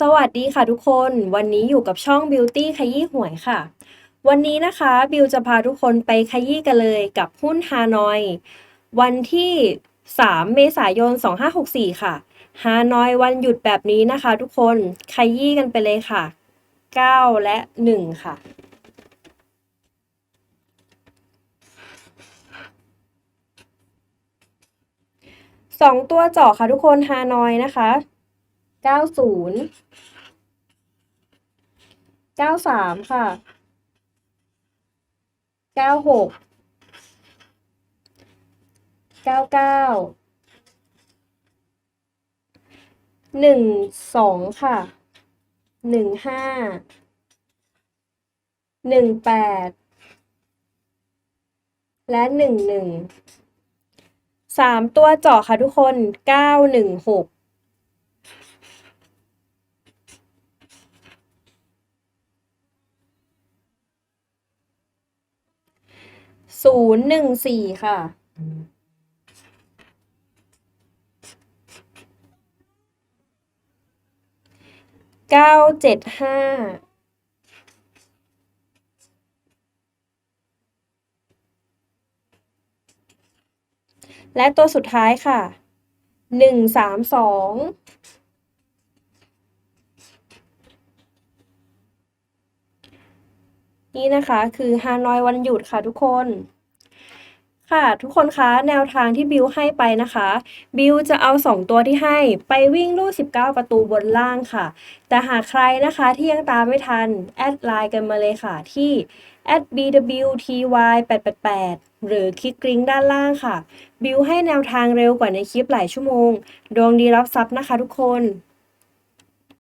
สวัสดีค่ะทุกคน วันนี้อยู่กับช่อง Beauty ขยี้หวยค่ะ วันนี้นะคะบิวจะพาทุกคนไปขยี้กันเลยกับหุ้นฮานอย วันที่ 3 เมษายน 2564 ค่ะฮานอยวันหยุดแบบนี้นะคะ ทุกคนขยี้กันไปเลยค่ะ 9 และ 1 ค่ะสองตัวเจาะค่ะทุกคนฮานอยนะคะ เก้าศูนย์เก้าสามค่ะเก้าหกเก้าเก้าหนึ่งสองค่ะหนึ่งห้าหนึ่งแปดและหนึ่งหนึ่งสามตัวเจาะค่ะทุกคนเก้าหนึ่งหก ศูนย์หนึ่งสี่ค่ะ เก้าเจ็ดห้า และตัวสุดท้ายค่ะ หนึ่งสามสอง นี่นะคะคือฮานอยวันหยุดค่ะทุกคน ค่ะทุกคนคะแนวทางที่บิวให้ไปนะคะ บิวจะเอา 2 ตัวที่ให้ไปวิ่งลูก19 ประตูบนล่างค่ะ แต่หากใครนะคะที่ยังตามไม่ทัน แอดไลน์กันมาเลยค่ะที่ @bwty888 หรือคลิกกริ้งด้านล่างค่ะ บิวให้แนวทางเร็วกว่าในคลิปหลายชั่วโมง ดวงดีรับทรัพย์นะคะทุกคน